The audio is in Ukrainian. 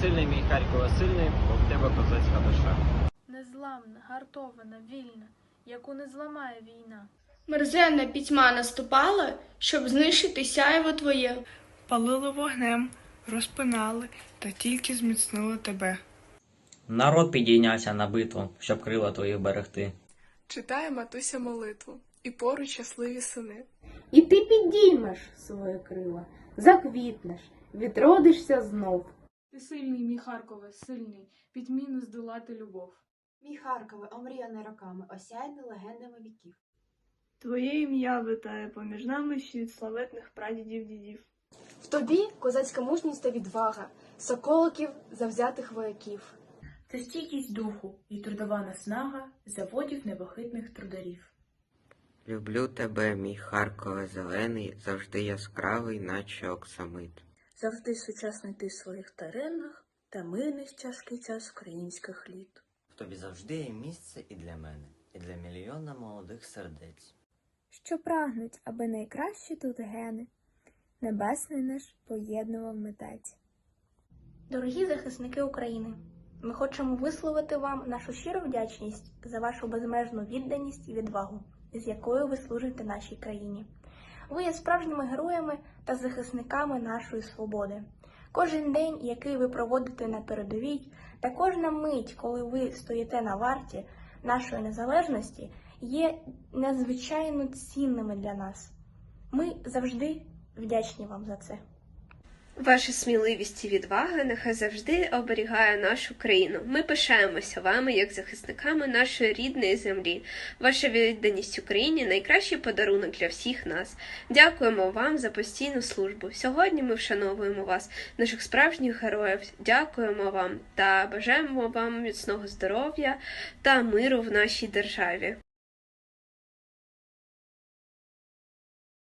Сильний мій Харкова, сильний, бо в тебе козацька душа. Незламна, гартована, вільна, яку не зламає війна. Мерзенна пітьма наступала, щоб знищити сяйво твоє. Палили вогнем, розпинали та тільки зміцнили тебе. Народ підійнявся на битву, щоб крила твої берегти. Читає матуся молитву, і поруч щасливі сини. І ти підіймеш своє крила, заквітнеш, відродишся знов. Ти сильний, мій Харкове, сильний, пітьміну здолати любов. Мій Харкове, омріяне роками, осяйне легендами віків. Твоє ім'я витає поміж нами світ славетних прадідів дідів. В тобі козацька мужність та відвага, соколиків завзятих вояків. Це стійкість духу і трудова наснага заводів непохитних трударів. Люблю тебе, мій Харкове зелений, завжди яскравий, наче оксамит. Завжди сучасний ти в своїх теренах та мирний тяжкий час українських літ. В тобі завжди є місце і для мене, і для мільйона молодих сердець. що прагнуть, аби найкращі тут гени, небесний наш поєднував митець. Дорогі захисники України, ми хочемо висловити вам нашу щиру вдячність за вашу безмежну відданість і відвагу, з якою ви служите нашій країні. Ви є справжніми героями та захисниками нашої свободи. Кожен день, який ви проводите на передовій, та кожна мить, коли ви стоїте на варті нашої незалежності, є надзвичайно цінними для нас. Ми завжди вдячні вам за це. Ваша сміливість і відвага нехай завжди оберігає нашу країну. Ми пишаємося вами як захисниками нашої рідної землі. Ваша відданість Україні найкращий подарунок для всіх нас. Дякуємо вам за постійну службу. Сьогодні ми вшановуємо вас, наших справжніх героїв. Дякуємо вам та бажаємо вам міцного здоров'я та миру в нашій державі.